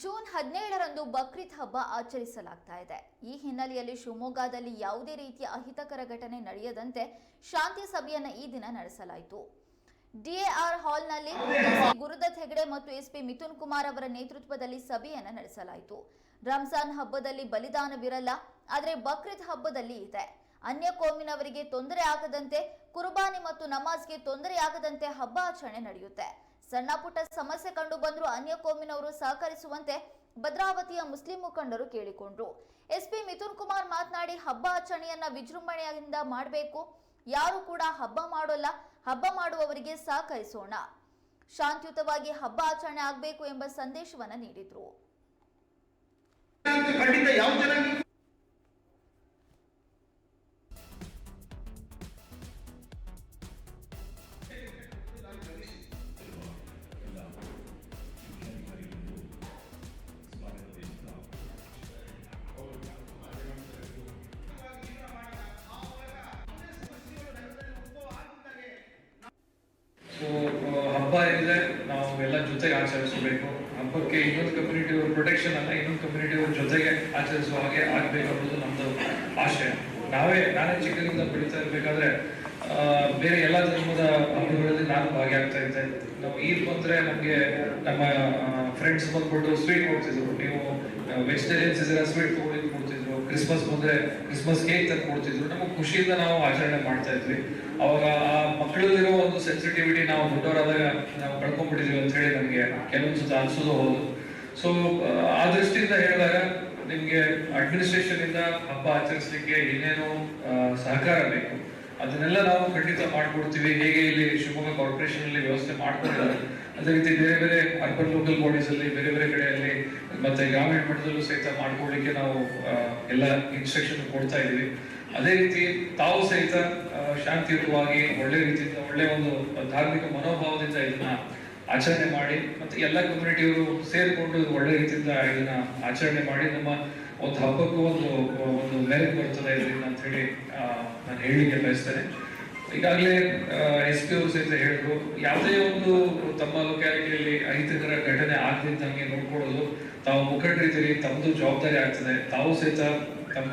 June ಹದಿನೇಳರಂದು Bakrid ಹಬ್ಬ ಆಚರಿಸಲಾಗ್ತಾ ಇದೆ. ಈ ಹಿನ್ನೆಲೆಯಲ್ಲಿ ಶಿವಮೊಗ್ಗದಲ್ಲಿ ಯಾವುದೇ ರೀತಿಯ ಅಹಿತಕರ ಘಟನೆ ನಡೆಯದಂತೆ ಶಾಂತಿ ಸಭೆಯನ್ನ ಈ ದಿನ ನಡೆಸಲಾಯಿತು. ಡಿಎಆರ್ ಹಾಲ್ನಲ್ಲಿ ಗುರುದತ್ ಹೆಗಡೆ ಮತ್ತು ಎಸ್ಪಿ ಮಿಥುನ್ ಕುಮಾರ್ ಅವರ ನೇತೃತ್ವದಲ್ಲಿ ಸಭೆಯನ್ನ ನಡೆಸಲಾಯಿತು. ರಂಜಾನ್ ಹಬ್ಬದಲ್ಲಿ ಬಲಿದಾನವಿರಲ್ಲ, ಆದರೆ ಬಕ್ರೀದ್ ಹಬ್ಬದಲ್ಲಿ ಇದೆ. ಅನ್ಯ ಕೋಮಿನವರಿಗೆ ತೊಂದರೆ ಆಗದಂತೆ, ಕುರ್ಬಾನಿ ಮತ್ತು ನಮಾಜ್ಗೆ ತೊಂದರೆ ಆಗದಂತೆ ಹಬ್ಬ ಆಚರಣೆ ನಡೆಯುತ್ತೆ. ಸಣ್ಣ ಪುಟ್ಟ ಸಮಸ್ಯೆ ಕಂಡು ಬಂದರೂ ಅನ್ಯ ಕೋಮಿನವರು ಸಹಕರಿಸುವಂತೆ ಭದ್ರಾವತಿಯ ಮುಸ್ಲಿಂ ಮುಖಂಡರು ಕೇಳಿಕೊಂಡ್ರು. ಎಸ್ಪಿ ಮಿಥುನ್ ಕುಮಾರ್ ಮಾತನಾಡಿ, ಹಬ್ಬ ಆಚರಣೆಯನ್ನ ವಿಜೃಂಭಣೆಯಿಂದ ಮಾಡಬೇಕು. ಯಾರು ಕೂಡ ಹಬ್ಬ ಮಾಡೋಲ್ಲ. ಹಬ್ಬ ಮಾಡುವವರಿಗೆ ಸಹಕರಿಸೋಣ. ಶಾಂತಿಯುತವಾಗಿ ಹಬ್ಬ ಆಚರಣೆ ಆಗಬೇಕು ಎಂಬ ಸಂದೇಶವನ್ನ ನೀಡಿದ್ರು. ಹಬ್ಬ ಏನಿದೆ ನಾವು ಎಲ್ಲ ಜೊತೆಗೆ ಆಚರಿಸಬೇಕು. ಹಬ್ಬಕ್ಕೆ ಇನ್ನೊಂದು ಕಮ್ಯುನಿಟಿ ಅವ್ರ ಪ್ರೊಟೆಕ್ಷನ್ ಅಲ್ಲ, ಇನ್ನೊಂದು ಕಮ್ಯುನಿಟಿ ಅವ್ರ ಜೊತೆಗೆ ಆಚರಿಸುವ ಹಾಗೆ ಆಗ್ಬೇಕು ಅನ್ನೋದು ನಮ್ದು ಆಶಯ ನಾವೇ, ನಾನೇ ಚಿಕ್ಕದಿಂದ ಬೆಳೀತಾ ಇರ್ಬೇಕಾದ್ರೆ ಬೇರೆ ಎಲ್ಲ ಧರ್ಮದ ಹಬ್ಬಗಳಲ್ಲಿ ನಾನು ಭಾಗಿಯಾಗ್ತಾ ಇದ್ದೆ. ನಾವು ಈದ್ ಬಂದ್ರೆ ನಮಗೆ ನಮ್ಮ ಫ್ರೆಂಡ್ಸ್ ಬಂದ್ಬಿಟ್ಟು ಸ್ವೀಟ್ ಕೊಡ್ತಿದ್ರು. ನೀವು ವೆಜಿಟೇರಿಯನ್ಸ್ ಇದ್ರೆ ಸ್ವೀಟ್ ಕ್ರಿಸ್ಮಸ್ ಬಂದ್ರೆ ಕ್ರಿಸ್ಮಸ್ ಕೇಕ್ ತಂದು ಕೊಡ್ತಿದ್ರು. ನಮಗೆ ಖುಷಿಯಿಂದ ನಾವು ಆಚರಣೆ ಮಾಡ್ತಾ ಇದ್ವಿ. ಅವಾಗ ಆ ಮಕ್ಕಳಲ್ಲಿರೋ ಒಂದು ಸೆನ್ಸಿಟಿವಿಟಿ ನಾವು ದೊಡ್ಡವರಾದಾಗ ನಾವು ಕಳ್ಕೊಂಡ್ಬಿಟ್ಟಿದೀವಿ ಅಂತ ಹೇಳಿ ನಮಗೆ ಕೆಲವೊಂದು ಸತ ಅನ್ಸೋದು ಹೌದು. ಸೊ ಆ ದೃಷ್ಟಿಯಿಂದ ಹೇಳಿದಾಗ ನಿಮ್ಗೆ ಅಡ್ಮಿನಿಸ್ಟ್ರೇಷನ್ ಇಂದ ಹಬ್ಬ ಆಚರಿಸಲಿಕ್ಕೆ ಏನೇನು ಸಹಕಾರ ಬೇಕು. ಅದನ್ನೆಲ್ಲ ನಾವು ಖಂಡಿತ ಮಾಡ್ಕೊಡ್ತೀವಿ. ಹೇಗೆ ಇಲ್ಲಿ ಶಿವಮೊಗ್ಗ ಕಾರ್ಪೊರೇಷನ್ ಅಲ್ಲಿ ವ್ಯವಸ್ಥೆ ಮಾಡ್ಕೊಂಡಿದ್ದಾರೆ. ಅದೇ ರೀತಿ ಬೇರೆ ಬೇರೆ ಅರ್ಬನ್ ಲೋಕಲ್ ಬಾಡೀಸ್ ಅಲ್ಲಿ, ಬೇರೆ ಬೇರೆ ಕಡೆಯಲ್ಲಿ ಮತ್ತೆ ಗ್ರಾಮೀಣ ಮಟ್ಟದಲ್ಲೂ ಸಹಿತ ಮಾಡ್ಕೊಳ್ಳಿಕ್ಕೆ ನಾವು ಎಲ್ಲ ಇನ್ಸ್ಟ್ರಕ್ಷನ್ ಕೊಡ್ತಾ ಇದ್ವಿ ಅದೇ ರೀತಿ ತಾವು ಸಹಿತ ಶಾಂತಿಯುತವಾಗಿ ಒಳ್ಳೆ ರೀತಿಯಿಂದ, ಒಳ್ಳೆ ಒಂದು ಧಾರ್ಮಿಕ ಮನೋಭಾವದಿಂದ ಇದನ್ನ ಆಚರಣೆ ಮಾಡಿ, ಮತ್ತೆ ಎಲ್ಲ ಕಮ್ಯುನಿಟಿಯವರು ಸೇರಿಕೊಂಡು ಒಳ್ಳೆ ರೀತಿಯಿಂದ ಇದನ್ನ ಆಚರಣೆ ಮಾಡಿ, ನಮ್ಮ ಒಂದು ಹಬ್ಬಕ್ಕೂ ಒಂದು ಒಂದು ಮೆರುಗು ಬರ್ತದೆ ಇದರಿಂದ ಅಂತ ಹೇಳಿ ನಾನು ಹೇಳಲಿಕ್ಕೆ ಬಯಸ್ತೇನೆ. ಈಗಾಗಲೇ ಎಸ್ ಪಿ ಅವರು ಸಹಿತ ಹೇಳಿದ್ರು, ಯಾವುದೇ ಒಂದು ತಮ್ಮ ಲೊಕ್ಯಾಲಿಟಿಯಲ್ಲಿ ಅಹಿತಕರ ಘಟನೆ ಆಗದಿದ್ದಂಗೆ ನೋಡ್ಕೊಳ್ಳೋದು ತಾವು ಮುಖಂಡರಿದ್ದೀರಿ ತಮ್ಮದು ಜವಾಬ್ದಾರಿ ಆಗ್ತದೆ. ತಾವು ಸಹಿತ ತಮ್ಮ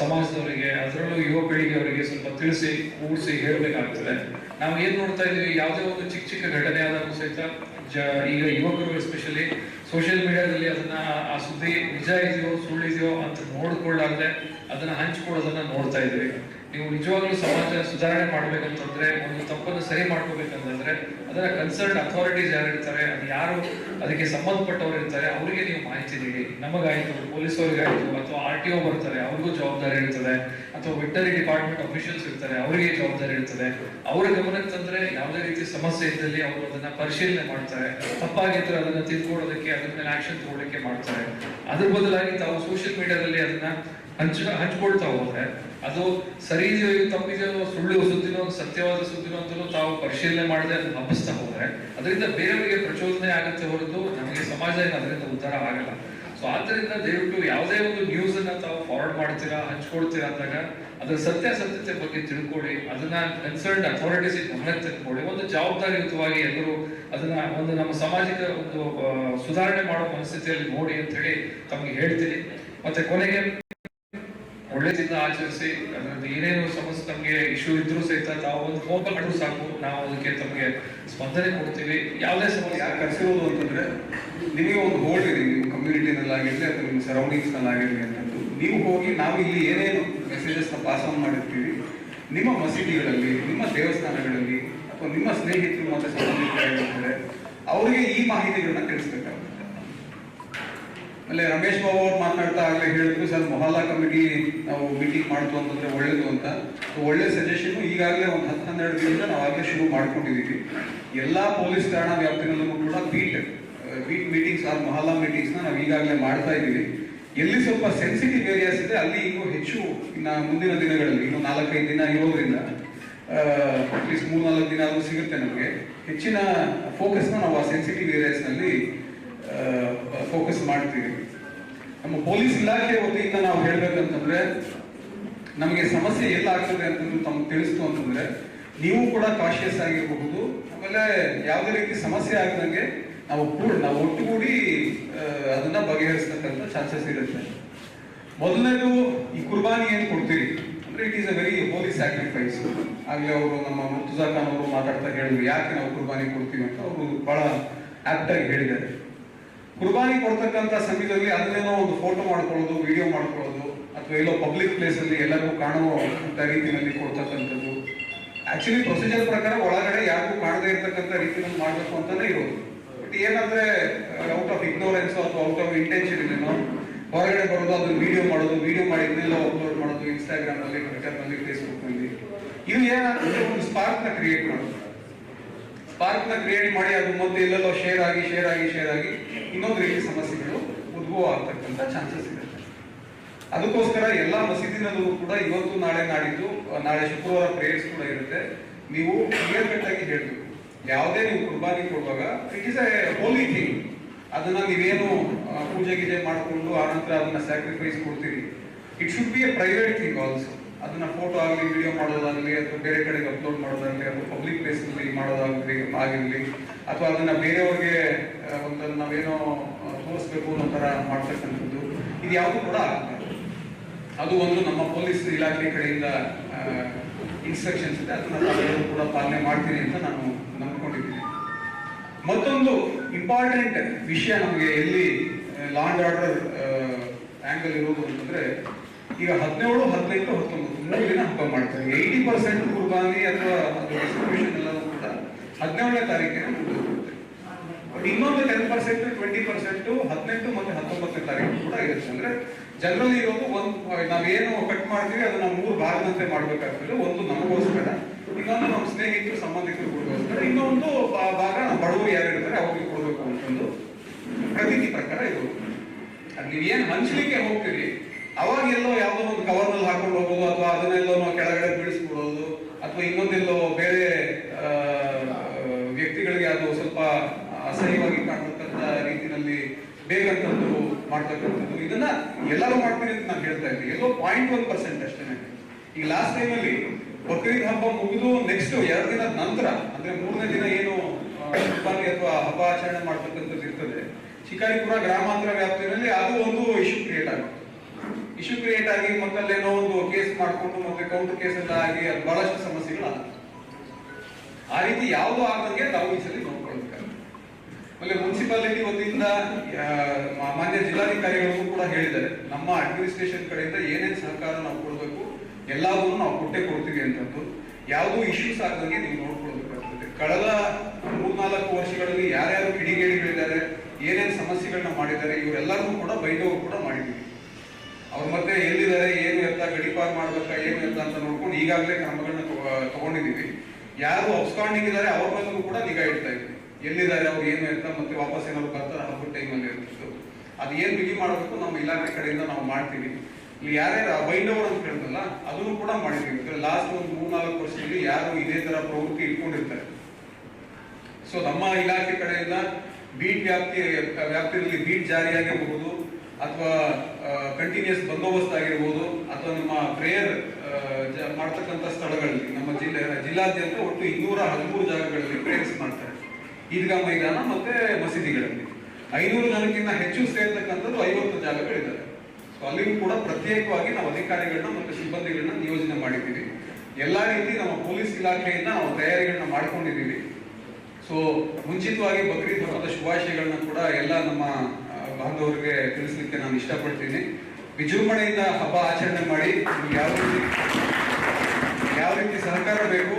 ಸಮಾಜದವರಿಗೆ, ಅದರಲ್ಲೂ ಯುವ ಪೀಳಿಗೆಯವರಿಗೆ ಸ್ವಲ್ಪ ತಿಳಿಸಿ, ಕೂಡಿಸಿ ಹೇಳಬೇಕಾಗ್ತದೆ. ನಾವು ಏನ್ ನೋಡ್ತಾ ಇದೀವಿ ಯಾವುದೇ ಒಂದು ಚಿಕ್ಕ ಚಿಕ್ಕ ಘಟನೆ ಆದರೂ ಸಹಿತ ಜ, ಈಗ ಯುವಕರು ಎಸ್ಪೆಷಲಿ ಸೋಷಿಯಲ್ ಮೀಡಿಯಾದಲ್ಲಿ ಅದನ್ನ, ಆ ಸುದ್ದಿ ನಿಜ ಇದೆಯೋ ಸುಳ್ಳು ಇದೆಯೋ ಅಂತ ನೋಡ್ಕೊಳ್ಳಾರ್ದೆ ಅದನ್ನ ಹಂಚ್ಕೊಳ್ಳೋದನ್ನ ನೋಡ್ತಾ ಇದ್ದೀವಿ. ನೀವು ನಿಜವಾಗ್ಲೂ ಸಮಾಜ ಸುಧಾರಣೆ ಮಾಡ್ಬೇಕಂತಂದ್ರೆ, ಒಂದು ತಪ್ಪನ್ನು ಸರಿ ಮಾಡ್ಕೋಬೇಕಂತಂದ್ರೆ, ಅದರ ಕನ್ಸರ್ನ್ ಅಥಾರಿಟೀಸ್ ಯಾರು ಇರ್ತಾರೆ ಅದು ಯಾರು, ಅದಕ್ಕೆ ಸಂಬಂಧಪಟ್ಟವರು ಇರ್ತಾರೆ, ಅವರಿಗೆ ನೀವು ಮಾಹಿತಿ ನೀಡಿ. ನಮಗಾಯ್ತು, ಪೊಲೀಸವ್ರಿಗಾಯ್ತು, ಅಥವಾ ಆರ್ ಟಿ ಒ ಬರ್ತಾರೆ ಅವ್ರಿಗೂ ಜವಾಬ್ದಾರಿ ಇರ್ತದೆ. ಅಥವಾ ವೆಟರಿ ಡಿಪಾರ್ಟ್ಮೆಂಟ್ ಅಫಿಷಿಯಲ್ಸ್ ಇರ್ತಾರೆ, ಅವರಿಗೆ ಜವಾಬ್ದಾರಿ ಇರ್ತದೆ. ಅವರ ಗಮನಕ್ಕೆ ತಂದ್ರೆ ಯಾವುದೇ ರೀತಿ ಸಮಸ್ಯೆ ಇದ್ದಲ್ಲಿ ಅವರು ಅದನ್ನ ಪರಿಶೀಲನೆ ಮಾಡ್ತಾರೆ. ತಪ್ಪಾಗಿದ್ರೆ ಅದನ್ನ ತಿದ್ಕೊಳ್ಳೋದಕ್ಕೆ, ಅದ್ರ ಮೇಲೆ ಆಕ್ಷನ್ ತಗೊಳ್ಳಿಕ್ಕೆ ಮಾಡ್ತಾರೆ. ಅದ್ರ ಬದಲಾಗಿ ತಾವು ಸೋಷಿಯಲ್ ಮೀಡಿಯಾದಲ್ಲಿ ಅದನ್ನ ಹಂಚ, ಹಂಚ್ಕೊಳ್ತಾ ಹೋದ್ರೆ ಅದು ಸರಿ ಇದೆಯೋ ಇದು ತಪ್ಪಿದೆಯೋ ಸುಳ್ಳು ಸುದ್ದಿನೋ ಸತ್ಯವಾದ ಸುದ್ದಿನೋ ಅಂತಲೂ ತಾವು ಪರಿಶೀಲನೆ ಮಾಡದೆ ಅದನ್ನು ಹಬ್ಬಿಸ್ತಾ ಹೋದ್ರೆ, ಅದರಿಂದ ಬೇರೆಯವರಿಗೆ ಪ್ರಚೋದನೆ ಆಗುತ್ತೆ ಹೊರತು ನಮಗೆ ಸಮಾಜ ಏನು ಅದರಿಂದ ಉದ್ಧಾರ ಆಗಲ್ಲ. ಸೊ ಆದ್ದರಿಂದ ದಯವಿಟ್ಟು ಯಾವುದೇ ಒಂದು ನ್ಯೂಸ್ ಅನ್ನ ತಾವು ಫಾರ್ವರ್ಡ್ ಮಾಡ್ತೀರಾ, ಹಂಚ್ಕೊಳ್ತೀರಾ ಅಂದಾಗ ಅದರ ಸತ್ಯಾಸತ್ಯತೆ ಬಗ್ಗೆ ತಿಳ್ಕೊಳ್ಳಿ, ಅದನ್ನ ಕನ್ಸರ್ನ್ಡ್ ಅಥಾರಿಟೀಸ್ ಗಮನಕ್ಕೆ ತೆಗೆದುಕೊಳ್ಳಿ ಒಂದು ಜವಾಬ್ದಾರಿಯುತವಾಗಿ ಎಲ್ಲರೂ ಅದನ್ನ ಒಂದು ನಮ್ಮ ಸಾಮಾಜಿಕ ಒಂದು ಸುಧಾರಣೆ ಮಾಡೋ ಮನಸ್ಥಿತಿಯಲ್ಲಿ ನೋಡಿ ಅಂತ ಹೇಳಿ ತಮಗೆ ಹೇಳ್ತೀನಿ. ಮತ್ತೆ ಕೊನೆಗೆ ಒಳ್ಳೆದಿಂದ ಆಚರಿಸಿ ಏನೇನು ಸಮಸ್ಯೆ ನಮಗೆ ಇಶ್ಯೂ ಇದ್ರೂ ಸಹಿತ ತಾವು ಒಂದು ಫೋನ್ ಮಾಡಿದ್ರು ಸಾಕು. ನಾವು ಅದಕ್ಕೆ ತಮಗೆ ಸ್ಪಂದನೆ ಕೊಡ್ತೀವಿ. ಯಾವುದೇ ಸಮಸ್ಯೆ. ಕರೆಸಿರೋದು ಅಂತಂದ್ರೆ, ನಿಮಗೆ ಒಂದು ಹೋಲ್ಡ್ ಇದೆ ಕಮ್ಯುನಿಟಿನಲ್ಲಿ ಆಗಿರಲಿ ಅಥವಾ ನಿಮ್ಮ ಸರೌಂಡಿಂಗ್ಸ್ನಲ್ಲಿ ಆಗಿರಲಿ ಅಂತಂದು. ನೀವು ಹೋಗಿ, ನಾವು ಇಲ್ಲಿ ಏನೇನು ಮೆಸೇಜಸ್ನ ಪಾಸ್ ಆನ್ ಮಾಡಿರ್ತೀವಿ, ನಿಮ್ಮ ಮಸೀದಿಗಳಲ್ಲಿ, ನಿಮ್ಮ ದೇವಸ್ಥಾನಗಳಲ್ಲಿ, ಅಥವಾ ನಿಮ್ಮ ಸ್ನೇಹಿತರು ಮತ್ತೆ ಸಂಬಂಧಿಕರಾಗಿರ್ತಾರೆ ಅವರಿಗೆ ಈ ಮಾಹಿತಿಗಳನ್ನ ತಿಳಿಸ್ಬೇಕಾಗುತ್ತೆ. ಆಮೇಲೆ ರಮೇಶ್ ಬಾಬು ಅವ್ರು ಮಾತನಾಡ್ತಾ ಆಗ್ಲೇ ಹೇಳಿದ್ರು, ಸರ್, ಮೊಹಲ್ಲಾ ಕಮಿಟಿ ನಾವು ಮೀಟಿಂಗ್ ಮಾಡ್ತು ಅಂತಂದ್ರೆ ಒಳ್ಳೇದು ಅಂತ. ಒಳ್ಳೆ ಸಜೆಷನ್ ಈಗಾಗಲೇ ಒಂದು ಹತ್ತು ಹನ್ನೆರಡು ದಿನದಿಂದ ನಾವು ಆಗಲೇ ಶುರು ಮಾಡ್ಕೊಂಡಿದ್ದೀವಿ ಎಲ್ಲಾ ಪೊಲೀಸ್ ಠಾಣಾ ವ್ಯಾಪ್ತಿನಲ್ಲೂ ಕೂಡ beat beat meetings or mohalla meetings ನಾವು ಈಗಾಗಲೇ ಮಾಡ್ತಾ ಇದ್ದೀವಿ ಎಲ್ಲಿ ಸ್ವಲ್ಪ ಸೆನ್ಸಿಟಿವ್ ಏರಿಯಾಸ್ ಇದೆ, ಅಲ್ಲಿ ಇನ್ನೂ ಹೆಚ್ಚು ಇನ್ನು ಮುಂದಿನ ದಿನಗಳಲ್ಲಿ, ಇನ್ನೂ ನಾಲ್ಕೈದು ದಿನ ಇರೋದ್ರಿಂದ ಅಟ್ಲೀಸ್ಟ್ ಮೂರ್ ನಾಲ್ಕು ದಿನ ಆದರೂ ಸಿಗುತ್ತೆ ನಮಗೆ. ಹೆಚ್ಚಿನ ಫೋಕಸ್ನ ನಾವು ಆ ಸೆನ್ಸಿಟಿವ್ ಏರಿಯಾಸ್ನಲ್ಲಿ ಫೋಕಸ್ ಮಾಡ್ತೀವಿ. ನಮ್ಮ ಪೊಲೀಸ್ ಇಲಾಖೆ ವತಿಯಿಂದ ನಾವು ಹೇಳ್ಬೇಕಂತಂದ್ರೆ ನಮಗೆ ಸಮಸ್ಯೆ ಎಲ್ಲ ಆಗ್ತದೆ ತಮ್ಗೆ ತಿಳಿಸ್ತು ಅಂತಂದ್ರೆ ನೀವು ಕೂಡ ಕಾಶಿಯಸ್ ಆಗಿರಬಹುದು. ಆಮೇಲೆ ಯಾವುದೇ ರೀತಿ ಸಮಸ್ಯೆ ಆಗದಂಗೆ ನಾವು ಕೂಡ ನಾವು ಒಟ್ಟುಗೂಡಿ ಆ, ಚಾನ್ಸಸ್ ಇರುತ್ತೆ. ಮೊದಲನೇದು ಈ ಕುರ್ಬಾನಿ ಏನು ಕೊಡ್ತೀರಿ? ಅಂದ್ರೆ it is a very holy sacrifice ಆಗಲೇ ಅವರು ನಮ್ಮ ಮುರ್ತುಜಾ ಅವರು ಮಾತಾಡ್ತಾ ಹೇಳಿದ್ರು ಯಾಕೆ ನಾವು ಕುರ್ಬಾನಿ ಕೊಡ್ತೀವಿ ಅಂತ ಅವರು ಬಹಳ ಆಪ್ಟಾಗಿ ಹೇಳಿದ್ದಾರೆ. ಕುರ್ಬಾನಿ ಕೊಡ್ತಕ್ಕಂಥ ಸಮಯದಲ್ಲಿ ಅದನ್ನೇನೋ ಒಂದು ಫೋಟೋ ಮಾಡ್ಕೊಳ್ಳೋದು ವಿಡಿಯೋ ಮಾಡ್ಕೊಳ್ಳೋದು, ಅಥವಾ ಎಲ್ಲೋ ಪಬ್ಲಿಕ್ ಪ್ಲೇಸ್ ಅಲ್ಲಿ ಎಲ್ಲರಿಗೂ ಕಾಣುವ ರೀತಿಯಲ್ಲಿ ಕೊಡ್ತಕ್ಕಂಥದ್ದು. ಆಕ್ಚುಲಿ ಪ್ರೊಸೀಜರ್ ಪ್ರಕಾರ ಒಳಗಡೆ ಯಾರಿಗೂ ಕಾಣದೇ ಇರತಕ್ಕಂಥ ರೀತಿಯಲ್ಲಿ ಮಾಡಬೇಕು ಅಂತಾನೆ ಇರೋದು. ಬಟ್ ಏನಂದ್ರೆ ಔಟ್ ಆಫ್ ಇಗ್ನೋರೆನ್ಸ್ ಅಥವಾ ಔಟ್ ಆಫ್ ಇಂಟೆನ್ಷನ್ ಏನೋ ಹೊರಗಡೆ ಬರೋದು ಅದನ್ನ ವಿಡಿಯೋ ಮಾಡೋದು ವಿಡಿಯೋ ಮಾಡಿ ಇದನ್ನೆಲ್ಲ ಅಪ್ಲೋಡ್ ಮಾಡೋದು ಇನ್ಸ್ಟಾಗ್ರಾಮ್ ಅಲ್ಲಿ ಟ್ವಿಟರ್ನಲ್ಲಿ ಫೇಸ್ಬುಕ್ನಲ್ಲಿ ಇದು ಏನಾಗುತ್ತೆ ಒಂದು ಸ್ಪಾರ್ಕ್ನ ಕ್ರಿಯೇಟ್ ಮಾಡೋದು. ಸ್ಪಾರ್ಕ್ನ ಕ್ರಿಯೇಟ್ ಮಾಡಿ ಅದು ಮತ್ತೆ ಎಲ್ಲೆಲ್ಲೋ ಶೇರ್ ಆಗಿ ಶೇರ್ ಆಗಿ ಶೇರ್ ಆಗಿ ಇನ್ನೊಂದು ರೀತಿ ಸಮಸ್ಯೆಗಳು ಉದ್ಭವ ಆಗ್ತಕ್ಕಂಥ ಚಾನ್ಸಸ್ ಇರುತ್ತೆ. ಅದಕ್ಕೋಸ್ಕರ ಎಲ್ಲ ಮಸೀದಿನಲ್ಲೂ ಕೂಡ ಇವತ್ತು ನಾಳೆ ನಾಡಿದ್ದು ನಾಳೆ ಶುಕ್ರವಾರ ಪ್ರೇಯರ್ಸ್ ಕೂಡ ಇರುತ್ತೆ. ನೀವು ಕ್ಲಿಯರ್ ಕಟ್ ಆಗಿ ಹೇಳಬೇಕು. ಯಾವುದೇ ನೀವು ಕುರ್ಬಾನಿ ಕೊಡುವಾಗ it is a holy thing ಅದನ್ನ ನೀವೇನು ಆ, ಪೂಜೆ ಗೀಜೆ ಮಾಡಿಕೊಂಡು ಆನಂತರ ಅದನ್ನ ಸ್ಯಾಕ್ರಿಫೈಸ್ ಕೊಡ್ತೀರಿ. It should be a private thing also ಅದನ್ನ ಫೋಟೋ ಆಗಲಿ ವಿಡಿಯೋ ಮಾಡೋದಾಗಲಿ, ಅಥವಾ ಬೇರೆ ಕಡೆಗೆ ಅಪ್ಲೋಡ್ ಮಾಡೋದಾಗಲಿ, ಅಥವಾ ಪಬ್ಲಿಕ್ ಪ್ಲೇಸ್ ಅಲ್ಲಿ ಮಾಡೋದಾಗಲಿ, ಆಗಿರಲಿ, ಅಥವಾ ಅದನ್ನ ಬೇರೆಯವ್ರಿಗೆ ಒಂದು ನಾವೇನೋ ತೋರಿಸ್ಬೇಕು ಅನ್ನೋ ತರ ಮಾಡ್ತಕ್ಕಂಥದ್ದು, ಇದು ಯಾವುದು ಕೂಡ ಅದು ಒಂದು ನಮ್ಮ ಪೊಲೀಸ್ ಇಲಾಖೆ ಕಡೆಯಿಂದ ಇನ್ಸ್ಟ್ರಕ್ಷನ್ಸ್ ಇದೆ. ಅದನ್ನ ಕೂಡ ಪಾಲನೆ ಮಾಡ್ತೀನಿ ಅಂತ ನಾನು ನಂಬ್ಕೊಂಡಿದ್ದೀನಿ. ಮತ್ತೊಂದು ಇಂಪಾರ್ಟೆಂಟ್ ವಿಷಯ ನಮಗೆ ಎಲ್ಲಿ ಲಾ ಅಂಡ್ ಆರ್ಡರ್ ಆಂಗಲ್ ಇರೋದು ಅಂತಂದ್ರೆ ಈಗ ಹದಿನೇಳು ಹದಿನೆಂಟು ಹತ್ತೊಂಬತ್ತು ದಿನ ಹಬ್ಬ ಮಾಡ್ತಾರೆ ಏಯ್ಟಿ ಪರ್ಸೆಂಟ್ ಕುರ್ಬಾನಿ ಅಥವಾ ಕೂಡ ಹದಿನೇಳನೇ ತಾರೀಕಿನ ಇನ್ನೊಂದು ಟೆನ್ ಪರ್ಸೆಂಟ್ ಟ್ವೆಂಟಿ ಪರ್ಸೆಂಟ್ ಹದಿನೆಂಟು ಮತ್ತೆ ಹತ್ತೊಂಬತ್ತನೇ ತಾರೀಕು ಕೂಡ ಇರುತ್ತೆ. ಅಂದ್ರೆ ಜನರಲಿ ಇರೋದು ಒಂದು ನಾವೇನು ಕಟ್ ಮಾಡ್ತೀವಿ, ಅದನ್ನ ಮೂರು ಭಾಗದಂತೆ ಮಾಡ್ಬೇಕಾಗ್ತದೆ. ಒಂದು ನಮಗೋಸ್ಕರ, ಇನ್ನೊಂದು ನಮ್ಮ ಸ್ನೇಹಿತರು, ಸಂಬಂಧಿಕರು ಕೊಡೋಸ್ಕರ ಇನ್ನೊಂದು ಭಾಗ ನಮ್ಮ ಬಡವರು ಯಾರಿರ್ತಾರೆ ಅವ್ರಿಗೆ ಕೊಡಬೇಕು ಅಂತಂದು ಪ್ರತೀತಿ ಪ್ರಕಾರ ಇದು ನೀವು ಏನ್ ಹಂಚ್ಲಿಕ್ಕೆ ಹೋಗ್ತೀರಿ ಅವಾಗ ಯಾವುದೋ ಒಂದು ಕವರ್ನಲ್ಲಿ ಹಾಕೊಂಡು ಹೋಗೋದು ಅಥವಾ ಅದನ್ನೆಲ್ಲೋ ನಾವು ಕೆಳಗಡೆ ಬೀಳಿಸ್ಬಿಡೋದು ಅಥವಾ ಇನ್ನೊಂದೆಲ್ಲೋ ಬೇರೆ ವ್ಯಕ್ತಿಗಳಿಗೆ ಅದು ಸ್ವಲ್ಪ ಅಸಹ್ಯವಾಗಿ ಕಾಣತಕ್ಕಂಥ ರೀತಿಯಲ್ಲಿ ಬೇಕಂತದ್ದು ಮಾಡ್ತಕ್ಕಂಥದ್ದು. ಇದನ್ನ ಎಲ್ಲರೂ ಮಾಡ್ತೀನಿ ಅಂತ ನಾನು ಹೇಳ್ತಾ ಇದ್ದೀನಿ. ಎಲ್ಲೋ ಪಾಯಿಂಟ್ ಒನ್ ಪರ್ಸೆಂಟ್ ಅಷ್ಟೇ ಈಗ ಲಾಸ್ಟ್ ಅಲ್ಲಿ ಬಕ್ರೀದ್ ಹಬ್ಬ ಮುಗಿದು ನೆಕ್ಸ್ಟ್ ಎರಡು ದಿನದ ನಂತರ, ಅಂದ್ರೆ ಮೂರನೇ ದಿನ ಏನು ಕುರ್ಬಾನಿ ಅಥವಾ ಹಬ್ಬ ಆಚರಣೆ ಮಾಡ್ತಕ್ಕಂಥದ್ದು ಇರ್ತದೆ, ಶಿಕಾರಿಪುರ ಗ್ರಾಮಾಂತರ ವ್ಯಾಪ್ತಿಯಲ್ಲಿ ಅದು ಒಂದು ಇಶ್ಯೂ ಕ್ರಿಯೇಟ್ ಆಗುತ್ತೆ. ಇಶ್ಯೂ ಕ್ರಿಯೇಟ್ ಆಗಿ ಮತ್ತಲ್ಲೇನೋ ಒಂದು ಕೇಸ್ ಮಾಡ್ಕೊಂಡು ಮತ್ತೆ ಕೌಂಟರ್ ಕೇಸ್ ಎಲ್ಲ ಆಗಿ ಅದು ಬಹಳಷ್ಟು ಸಮಸ್ಯೆಗಳು ಆಗುತ್ತೆ ಆ ರೀತಿ ಯಾವುದು ಆಗದಂಗೆ ತಾವು ಈ ಸಲ ನೋಡ್ಕೊಳ್ಬೇಕಾಗುತ್ತೆ ಆಮೇಲೆ ಮುನ್ಸಿಪಾಲಿಟಿ ವತಿಯಿಂದ ಮಾನ್ಯ ಜಿಲ್ಲಾಧಿಕಾರಿಗಳಿಗೂ ಕೂಡ ಹೇಳಿದ್ದಾರೆ. ನಮ್ಮ ಅಡ್ಮಿನಿಸ್ಟ್ರೇಷನ್ ಕಡೆಯಿಂದ ಏನೇನು ಸಹಕಾರ ನಾವು ಕೊಡಬೇಕು ಎಲ್ಲವನ್ನೂ ನಾವು ಕೊಟ್ಟೆ ಕೊಡ್ತೀವಿ ಅಂತದ್ದು. ಯಾವುದೂ ಇಶ್ಯೂಸ್ ಆಗದಂಗೆ ನೀವು ನೋಡ್ಕೊಳ್ಬೇಕಾಗ್ತದೆ ಕಳೆದ ಮೂರ್ನಾಲ್ಕು ವರ್ಷಗಳಲ್ಲಿ ಯಾರ್ಯಾರು ಕಿಡಿಗೇಡಿಗಳಿದ್ದಾರೆ, ಏನೇನು ಸಮಸ್ಯೆಗಳನ್ನ ಮಾಡಿದ್ದಾರೆ ಇವರೆಲ್ಲರಿಗೂ ಕೂಡ ಬೈದವರು ಕೂಡ ಮಾಡಿದ್ದೀವಿ. ಅವ್ರು ಮತ್ತೆ ಎಲ್ಲಿದ್ದಾರೆ, ಏನು ಎತ್ತ ಗಡಿಪಾರ್ ಮಾಡ್ಬೇಕಾ, ಏನು ಎತ್ತ ಅಂತ ನೋಡ್ಕೊಂಡು ಈಗಾಗಲೇ ಕ್ರಮಗಳನ್ನ ತಗೊ- ತಗೊಂಡಿದ್ದೀವಿ. ಯಾರು ಅಬ್ಸ್ಕಾಂಡಿಂಗ್ ಇದ್ದಾರೆ, ಅವ್ರ ಮೇಲೂ ಕೂಡ ನಿಗಾ ಇಡ್ತಾ ಇದ್ವಿ. ಎಲ್ಲಿದ್ದಾರೆ, ಅವ್ರು ಏನು ಎತ್ತ, ಮತ್ತೆ ವಾಪಸ್ ಏನಾದ್ರು ಬರ್ತಾರೆ ಹಬ್ಬದ ಟೈಮಲ್ಲಿ ಇರ್ತಿತ್ತು. ಅದು ಏನ್ ಬಿಗಿ ಮಾಡಬೇಕು ನಮ್ಮ ಇಲಾಖೆ ಕಡೆಯಿಂದ ನಾವು ಮಾಡ್ತೀವಿ. ಇಲ್ಲಿ ಯಾರ್ಯಾರು ಬೈಂಡವರು ಅಂತ ಹೇಳ್ತಲ್ಲ ಅದನ್ನು ಕೂಡ ಮಾಡಿದ್ದೀವಿ. ಲಾಸ್ಟ್ ಒಂದು ಮೂರ್ನಾಲ್ಕು ವರ್ಷದಲ್ಲಿ ಯಾರು ಇದೇ ತರ ಪ್ರವೃತ್ತಿ ಇಟ್ಕೊಂಡಿರ್ತಾರೆ. ಸೊ ನಮ್ಮ ಇಲಾಖೆ ಕಡೆಯಿಂದ ಬೀಟ್ ವ್ಯಾಪ್ತಿ, ವ್ಯಾಪ್ತಿಯಲ್ಲಿ ಬೀಟ್ ಜಾರಿಯಾಗಿರಬಹುದು. ಅಥವಾ ಕಂಟಿನ್ಯೂಸ್ ಬಂದೋಬಸ್ತ್ ಆಗಿರ್ಬೋದು, ಅಥವಾ ನಮ್ಮ ಪ್ರೇಯರ್ ಮಾಡ್ತಕ್ಕಂಥ ಸ್ಥಳಗಳಲ್ಲಿ, ನಮ್ಮ ಜಿಲ್ಲೆ, ಜಿಲ್ಲಾದ್ಯಂತ ಒಟ್ಟು ಇನ್ನೂರ ಹದಿಮೂರು ಜಾಗಗಳಲ್ಲಿ ಪ್ರೇಯರ್ಸ್ ಮಾಡ್ತಾರೆ. ಈದ್ಗಾ ಮೈದಾನ ಮತ್ತೆ ಮಸೀದಿಗಳಲ್ಲಿ. ಐನೂರು ಜನಕ್ಕಿಂತ ಹೆಚ್ಚು ಸೇರ್ತಕ್ಕಂಥದ್ದು ಐವತ್ತು ಜಾಗಗಳಿದ್ದಾವೆ. ಸೊ ಅಲ್ಲಿಗೂ ಕೂಡ ಪ್ರತ್ಯೇಕವಾಗಿ ನಾವು ಅಧಿಕಾರಿಗಳನ್ನ ಮತ್ತು ಸಿಬ್ಬಂದಿಗಳನ್ನ ನಿಯೋಜನೆ ಮಾಡಿದ್ದೀವಿ. ಎಲ್ಲಾ ರೀತಿ ನಮ್ಮ ಪೊಲೀಸ್ ಇಲಾಖೆಯಿಂದ ನಾವು ತಯಾರಿಗಳನ್ನ ಮಾಡ್ಕೊಂಡಿದ್ದೀವಿ. ಸೊ ಮುಂಚಿತವಾಗಿ ಬಕ್ರೀದ್ ಹಬ್ಬದ ಶುಭಾಶಯಗಳನ್ನ ಕೂಡ ಎಲ್ಲ ನಮ್ಮ ಬಾಂಧವರಿಗೆ ತಿಳಿಸ್ಲಿಕ್ಕೆ ನಾನು ಇಷ್ಟಪಡ್ತೀನಿ. ವಿಜೃಂಭಣೆಯಿಂದ ಹಬ್ಬ ಆಚರಣೆ ಮಾಡಿ ಯಾವ ರೀತಿ ಯಾವ ರೀತಿ ಸಹಕಾರ ಬೇಕು?